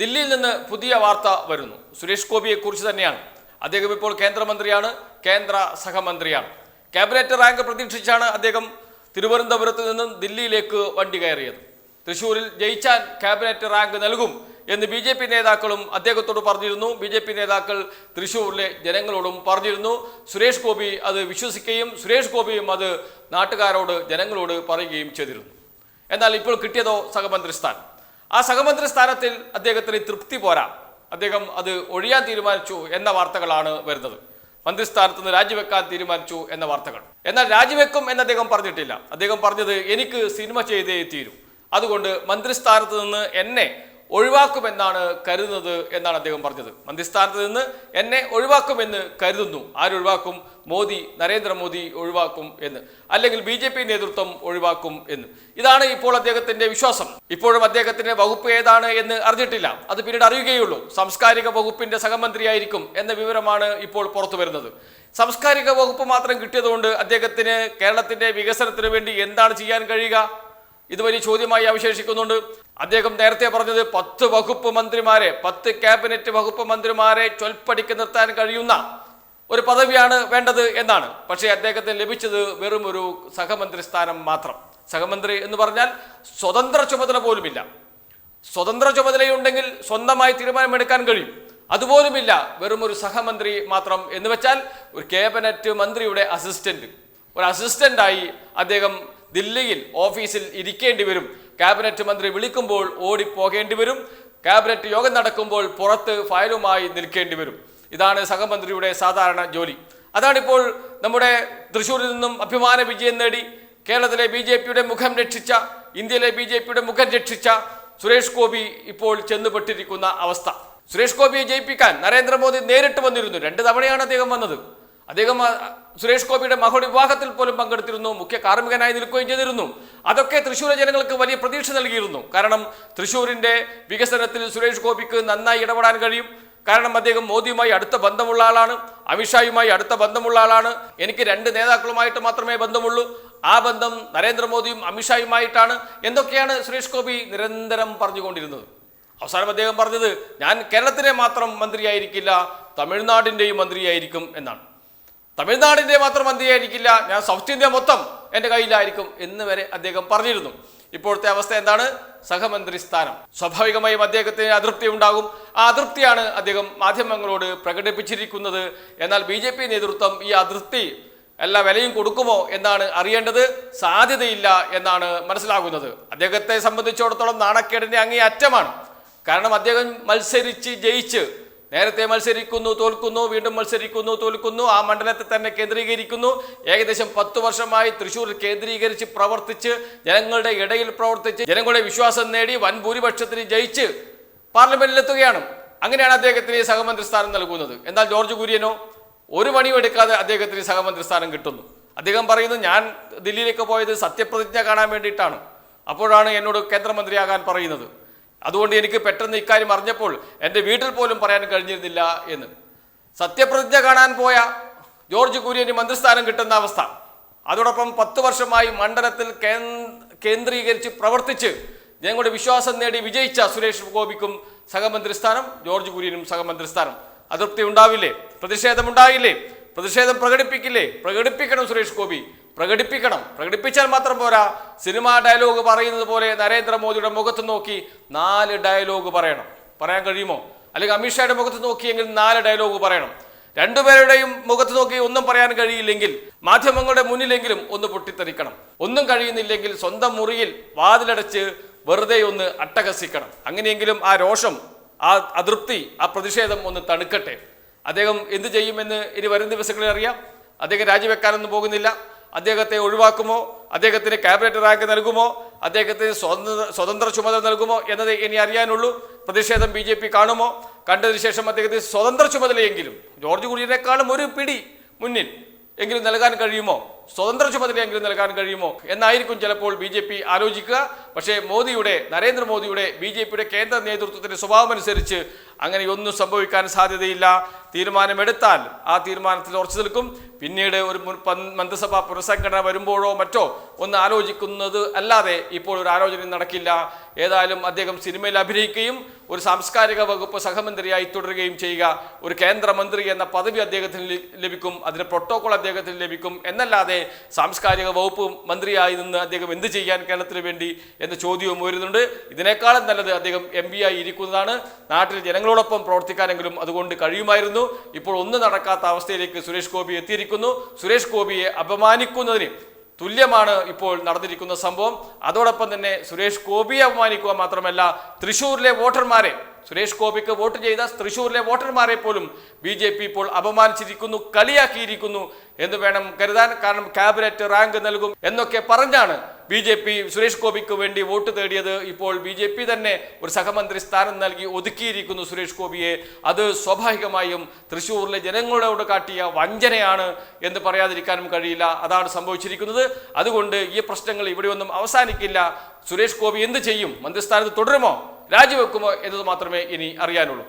ദില്ലിയിൽ നിന്ന് പുതിയ വാർത്ത വരുന്നു. സുരേഷ് ഗോപിയെ കുറിച്ച് തന്നെയാണ്. അദ്ദേഹം ഇപ്പോൾ കേന്ദ്രമന്ത്രിയാണ് കേന്ദ്ര സഹമന്ത്രിയാണ്. ക്യാബിനറ്റ് റാങ്ക് പ്രതീക്ഷിച്ചാണ് അദ്ദേഹം തിരുവനന്തപുരത്ത് നിന്നും ദില്ലിയിലേക്ക് വണ്ടി കയറിയത്. തൃശൂരിൽ ജയിച്ചാൽ ക്യാബിനറ്റ് റാങ്ക് നൽകും എന്ന് ബി ജെ പി നേതാക്കളും അദ്ദേഹത്തോട് പറഞ്ഞിരുന്നു. ബി ജെ പി നേതാക്കൾ തൃശൂരിലെ ജനങ്ങളോടും പറഞ്ഞിരുന്നു. സുരേഷ് ഗോപി അത് വിശ്വസിക്കുകയും സുരേഷ് ഗോപിയും അത് നാട്ടുകാരോട് ജനങ്ങളോട് പറയുകയും ചെയ്തിരുന്നു. എന്നാൽ ഇപ്പോൾ കിട്ടിയതോ സഹമന്ത്രി സ്ഥാനം ആ സഹമന്ത്രി സ്ഥാനത്തിൽ അദ്ദേഹത്തിന് തൃപ്തി പോരാ. അദ്ദേഹം അത് ഒഴിയാൻ തീരുമാനിച്ചു എന്ന വാർത്തകളാണ് വരുന്നത്. മന്ത്രിസ്ഥാനത്ത് നിന്ന് രാജിവെക്കാൻ തീരുമാനിച്ചു എന്ന വാർത്തകൾ. എന്നാൽ രാജിവെക്കും എന്ന് അദ്ദേഹം പറഞ്ഞിട്ടില്ല. അദ്ദേഹം പറഞ്ഞത് എനിക്ക് സിനിമ ചെയ്തേ തീരൂ. അതുകൊണ്ട് മന്ത്രിസ്ഥാനത്ത് നിന്ന് എന്നെ ഒഴിവാക്കുമെന്നാണ് കരുതുന്നത് എന്നാണ് അദ്ദേഹം പറഞ്ഞത്. മന്ത്രിസ്ഥാനത്ത് നിന്ന് എന്നെ ഒഴിവാക്കുമെന്ന് കരുതുന്നു. ആരൊഴിവാക്കും മോദി നരേന്ദ്രമോദി ഒഴിവാക്കും എന്ന്. അല്ലെങ്കിൽ ബി ജെ പി നേതൃത്വം ഒഴിവാക്കും എന്ന്. ഇതാണ് ഇപ്പോൾ അദ്ദേഹത്തിന്റെ വിശ്വാസം. ഇപ്പോഴും അദ്ദേഹത്തിന്റെ വകുപ്പ് ഏതാണ് എന്ന് അറിഞ്ഞിട്ടില്ല. അത് പിന്നീട് അറിയുകയുള്ളൂ. സാംസ്കാരിക വകുപ്പിന്റെ സഹമന്ത്രിയായിരിക്കും എന്ന വിവരമാണ് ഇപ്പോൾ പുറത്തു വരുന്നത്. സാംസ്കാരിക വകുപ്പ് മാത്രം കിട്ടിയതുകൊണ്ട് അദ്ദേഹത്തിന് കേരളത്തിന്റെ വികസനത്തിന് വേണ്ടി എന്താണ് ചെയ്യാൻ കഴിയുക? ഇത് വലിയ ചോദ്യമായി അവശേഷിക്കുന്നുണ്ട്. അദ്ദേഹം നേരത്തെ പറഞ്ഞത് പത്ത് വകുപ്പ് മന്ത്രിമാരെ പത്ത് ക്യാബിനറ്റ് വകുപ്പ് മന്ത്രിമാരെ ചൊൽപ്പടിക്ക് നിർത്താൻ കഴിയുന്ന ഒരു പദവിയാണ് വേണ്ടത് എന്നാണ്. പക്ഷേ അദ്ദേഹത്തിന് ലഭിച്ചത് വെറും ഒരു സഹമന്ത്രി സ്ഥാനം മാത്രം. സഹമന്ത്രി എന്ന് പറഞ്ഞാൽ സ്വതന്ത്ര ചുമതല പോലുമില്ല. സ്വതന്ത്ര ചുമതലയുണ്ടെങ്കിൽ സ്വന്തമായി തീരുമാനമെടുക്കാൻ കഴിയും. അതുപോലുമില്ല വെറും ഒരു സഹമന്ത്രി മാത്രം എന്ന് വെച്ചാൽ ഒരു ക്യാബിനറ്റ് മന്ത്രിയുടെ അസിസ്റ്റന്റ് ഒരു അസിസ്റ്റന്റായി അദ്ദേഹം ദില്ലിയിൽ ഓഫീസിൽ ഇരിക്കേണ്ടി വരും. ക്യാബിനറ്റ് മന്ത്രി വിളിക്കുമ്പോൾ ഓടിപ്പോകേണ്ടി വരും. ക്യാബിനറ്റ് യോഗം നടക്കുമ്പോൾ പുറത്ത് ഫയലുമായി നിൽക്കേണ്ടി വരും. ഇതാണ് സഹമന്ത്രിയുടെ സാധാരണ ജോലി. അതാണിപ്പോൾ നമ്മുടെ തൃശ്ശൂരിൽ നിന്നും അഭിമാന വിജയം നേടി കേരളത്തിലെ ബി ജെ പിയുടെ മുഖം രക്ഷിച്ച ഇന്ത്യയിലെ ബി ജെ പിയുടെ മുഖം രക്ഷിച്ച സുരേഷ് ഗോപി ഇപ്പോൾ ചെന്നുപെട്ടിരിക്കുന്ന അവസ്ഥ. സുരേഷ് ഗോപിയെ ജയിപ്പിക്കാൻ നരേന്ദ്രമോദി നേരിട്ട് വന്നിരുന്നു. രണ്ട് തവണയാണ് അദ്ദേഹം വന്നത്. അദ്ദേഹം സുരേഷ് ഗോപിയുടെ മകളുടെ വിവാഹത്തിൽ പോലും പങ്കെടുത്തിരുന്നു മുഖ്യ കാർമ്മികനായി നിൽക്കുകയും ചെയ്തിരുന്നു. അതൊക്കെ തൃശ്ശൂർ ജനങ്ങൾക്ക് വലിയ പ്രതീക്ഷ നൽകിയിരുന്നു. കാരണം തൃശ്ശൂരിന്റെ വികസനത്തിൽ സുരേഷ് ഗോപിക്ക് നന്നായി ഇടപെടാൻ കഴിയും. കാരണം അദ്ദേഹം മോദിയുമായി അടുത്ത ബന്ധമുള്ള ആളാണ് അമിത്ഷായുമായി അടുത്ത ബന്ധമുള്ള ആളാണ്. എനിക്ക് രണ്ട് നേതാക്കളുമായിട്ട് മാത്രമേ ബന്ധമുള്ളൂ. ആ ബന്ധം നരേന്ദ്രമോദിയും അമിത്ഷായുമായിട്ടാണ് എന്തൊക്കെയാണ് സുരേഷ് ഗോപി നിരന്തരം പറഞ്ഞുകൊണ്ടിരുന്നത്. അവസാനം അദ്ദേഹം പറഞ്ഞത് ഞാൻ കേരളത്തിലെ മാത്രം മന്ത്രിയായിരിക്കില്ല തമിഴ്നാടിന്റെയും മന്ത്രിയായിരിക്കും എന്നാണ്. തമിഴ്നാടിന്റെ മാത്രം മന്ത്രിയായിരിക്കില്ല. ഞാൻ സൗത്ത് ഇന്ത്യ മൊത്തം എന്റെ കയ്യിലായിരിക്കും എന്ന് വരെ അദ്ദേഹം പറഞ്ഞിരുന്നു. ഇപ്പോഴത്തെ അവസ്ഥ എന്താണ്? സഹമന്ത്രി സ്ഥാനം. സ്വാഭാവികമായും അദ്ദേഹത്തിന് അതൃപ്തി ഉണ്ടാകും. ആ അതൃപ്തിയാണ് അദ്ദേഹം മാധ്യമങ്ങളോട് പ്രകടിപ്പിച്ചിരിക്കുന്നത്. എന്നാൽ ബി നേതൃത്വം ഈ അതൃപ്തി എല്ലാ വിലയും കൊടുക്കുമോ എന്നാണ് അറിയേണ്ടത്. സാധ്യതയില്ല എന്നാണ് മനസ്സിലാകുന്നത്. അദ്ദേഹത്തെ സംബന്ധിച്ചിടത്തോളം നാണക്കേടിന്റെ അങ്ങേ അറ്റമാണ് കാരണം അദ്ദേഹം മത്സരിച്ച് ജയിച്ച് നേരത്തെ മത്സരിക്കുന്നു തോൽക്കുന്നു വീണ്ടും മത്സരിക്കുന്നു തോൽക്കുന്നു ആ മണ്ഡലത്തെ തന്നെ കേന്ദ്രീകരിക്കുന്നു. ഏകദേശം പത്ത് വർഷമായി തൃശൂർ കേന്ദ്രീകരിച്ച് പ്രവർത്തിച്ച് ജനങ്ങളുടെ ഇടയിൽ പ്രവർത്തിച്ച് ജനങ്ങളുടെ വിശ്വാസം നേടി വൻ ഭൂരിപക്ഷത്തിന് ജയിച്ച് പാർലമെന്റിലെത്തുകയാണ് അങ്ങനെയാണ് അദ്ദേഹത്തിന് സഹമന്ത്രി സ്ഥാനം നൽകുന്നത്. എന്നാൽ ജോർജ് കുര്യനോ ഒരു മണിയും എടുക്കാതെ അദ്ദേഹത്തിന് സഹമന്ത്രി സ്ഥാനം കിട്ടുന്നു. അദ്ദേഹം പറയുന്നു ഞാൻ ദില്ലിയിലേക്ക് പോയത് സത്യപ്രതിജ്ഞ കാണാൻ വേണ്ടിയിട്ടാണ്. അപ്പോഴാണ് എന്നോട് കേന്ദ്രമന്ത്രിയാകാൻ പറയുന്നത്. അതുകൊണ്ട് എനിക്ക് പെട്ടെന്ന് ഇക്കാര്യം അറിഞ്ഞപ്പോൾ എന്റെ വീട്ടിൽ പോലും പറയാൻ കഴിഞ്ഞിരുന്നില്ല എന്ന്. സത്യപ്രതിജ്ഞ കാണാൻ പോയ ജോർജ് കുര്യന് മന്ത്രിസ്ഥാനം കിട്ടുന്ന അവസ്ഥ. അതോടൊപ്പം പത്ത് വർഷമായി മണ്ഡലത്തിൽ കേന്ദ്രീകരിച്ച് പ്രവർത്തിച്ച് ഞങ്ങളുടെ വിശ്വാസം നേടി വിജയിച്ച സുരേഷ് ഗോപിക്കും സഹമന്ത്രി സ്ഥാനം ജോർജ് കുര്യനും സഹമന്ത്രി സ്ഥാനം അതൃപ്തി ഉണ്ടാവില്ലേ? പ്രതിഷേധം ഉണ്ടായില്ലേ പ്രതിഷേധം പ്രകടിപ്പിക്കില്ലേ? പ്രകടിപ്പിക്കണം സുരേഷ് ഗോപി. പ്രകടിപ്പിക്കണം. പ്രകടിപ്പിച്ചാൽ മാത്രം പോരാ. സിനിമാ ഡയലോഗ് പറയുന്നത് പോലെ നരേന്ദ്രമോദിയുടെ മുഖത്ത് നോക്കി നാല് ഡയലോഗ് പറയണം. പറയാൻ കഴിയുമോ? അല്ലെങ്കിൽ അമിത്ഷായുടെ മുഖത്ത് നോക്കിയെങ്കിൽ നാല് ഡയലോഗ് പറയണം. രണ്ടുപേരുടെയും മുഖത്ത് നോക്കി ഒന്നും പറയാൻ കഴിയില്ലെങ്കിൽ മാധ്യമങ്ങളുടെ മുന്നിലെങ്കിലും ഒന്ന് പൊട്ടിത്തെറിക്കണം. ഒന്നും കഴിയുന്നില്ലെങ്കിൽ സ്വന്തം മുറിയിൽ വാതിലടച്ച് വെറുതെ ഒന്ന് അട്ടഹസിക്കണം. അങ്ങനെയെങ്കിലും ആ രോഷം ആ അതൃപ്തി ആ പ്രതിഷേധം ഒന്ന് തണുക്കട്ടെ. അദ്ദേഹം എന്ത് ചെയ്യുമെന്ന് ഇനി വരും ദിവസങ്ങളിൽ അറിയാം. അദ്ദേഹം രാജിവെക്കാനൊന്നും പോകുന്നില്ല. അദ്ദേഹത്തെ ഒഴിവാക്കുമോ? അദ്ദേഹത്തിന് ക്യാബിനറ്റ് റാങ്ക് നൽകുമോ? അദ്ദേഹത്തിന് സ്വതന്ത്ര സ്വതന്ത്ര ചുമതല നൽകുമോ എന്നത് ഇനി അറിയാനുള്ളൂ. പ്രതിഷേധം ബി ജെ പി കാണുമോ? കണ്ടതിന് ശേഷം അദ്ദേഹത്തിന് സ്വതന്ത്ര ചുമതലയെങ്കിലും ജോർജ് കുര്യനേക്കാളും ഒരു പിടി മുന്നിൽ എങ്കിലും നൽകാൻ കഴിയുമോ? സ്വതന്ത്ര ചുമതലയെങ്കിലും നൽകാൻ കഴിയുമോ എന്നായിരിക്കും ചിലപ്പോൾ ബി ജെ പി ആലോചിക്കുക. പക്ഷേ മോദിയുടെ നരേന്ദ്രമോദിയുടെ ബി ജെ പിയുടെ കേന്ദ്ര നേതൃത്വത്തിന്റെ സ്വഭാവമനുസരിച്ച് അങ്ങനെ ഒന്നും സംഭവിക്കാൻ സാധ്യതയില്ല. തീരുമാനമെടുത്താൽ ആ തീരുമാനത്തിൽ ഉറച്ചു നിൽക്കും. പിന്നീട് ഒരു മന്ത്രിസഭാ പുനഃസംഘടന വരുമ്പോഴോ മറ്റോ ഒന്ന് ആലോചിക്കുന്നത് അല്ലാതെ ഇപ്പോൾ ഒരു ആലോചന നടക്കില്ല. ഏതായാലും അദ്ദേഹം സിനിമയിൽ അഭിനയിക്കുകയും ഒരു സാംസ്കാരിക വകുപ്പ് സഹമന്ത്രിയായി തുടരുകയും ചെയ്യുക. ഒരു കേന്ദ്രമന്ത്രി എന്ന പദവി അദ്ദേഹത്തിന് ലഭിക്കും. അതിന് പ്രോട്ടോകോൾ അദ്ദേഹത്തിന് ലഭിക്കും. എന്നല്ലാതെ സാംസ്കാരിക വകുപ്പ് മന്ത്രിയായി നിന്ന് അദ്ദേഹം എന്ത് ചെയ്യാൻ കേരളത്തിന് വേണ്ടി എന്ന ചോദ്യവും ഉയരുന്നുണ്ട്. ഇതിനേക്കാളും നല്ലത് അദ്ദേഹം എം പി ആയി ഇരിക്കുന്നതാണ്. നാട്ടിൽ ജനങ്ങളോടൊപ്പം പ്രവർത്തിക്കാനെങ്കിലും അതുകൊണ്ട് കഴിയുമായിരുന്നു. ഇപ്പോൾ ഒന്നും നടക്കാത്ത അവസ്ഥയിലേക്ക് സുരേഷ് ഗോപി എത്തിയിരിക്കുന്നു. സുരേഷ് ഗോപിയെ അപമാനിക്കുന്നതിന് തുല്യമാണ് ഇപ്പോൾ നടന്നിരിക്കുന്ന സംഭവം. അതോടൊപ്പം തന്നെ സുരേഷ് ഗോപിയെ അപമാനിക്കുക മാത്രമല്ല തൃശ്ശൂരിലെ വോട്ടർമാരെ സുരേഷ് ഗോപിക്ക് വോട്ട് ചെയ്ത തൃശൂരിലെ വോട്ടർമാരെ പോലും ബി ജെ പി ഇപ്പോൾ അപമാനിച്ചിരിക്കുന്നു കളിയാക്കിയിരിക്കുന്നു എന്ന് വേണം കരുതാൻ. കാരണം ക്യാബിനറ്റ് റാങ്ക് നൽകും എന്നൊക്കെ പറഞ്ഞാണ് ബി ജെ പി സുരേഷ് ഗോപിക്ക് വേണ്ടി വോട്ട് തേടിയത്. ഇപ്പോൾ ബി ജെ പി തന്നെ ഒരു സഹമന്ത്രി സ്ഥാനം നൽകി ഒതുക്കിയിരിക്കുന്നു സുരേഷ് ഗോപിയെ. അത് സ്വാഭാവികമായും തൃശ്ശൂരിലെ ജനങ്ങളോട് കാട്ടിയ വഞ്ചനയാണ് എന്ന് പറയാതിരിക്കാനും കഴിയില്ല. അതാണ് സംഭവിച്ചിരിക്കുന്നത്. അതുകൊണ്ട് ഈ പ്രശ്നങ്ങൾ ഇവിടെയൊന്നും അവസാനിക്കില്ല. സുരേഷ് ഗോപി എന്ത് ചെയ്യും? മന്ത്രിസ്ഥാനത്ത് തുടരുമോ? രാജിവെക്കുമോ എന്നത് മാത്രമേ ഇനി അറിയാനുള്ളൂ.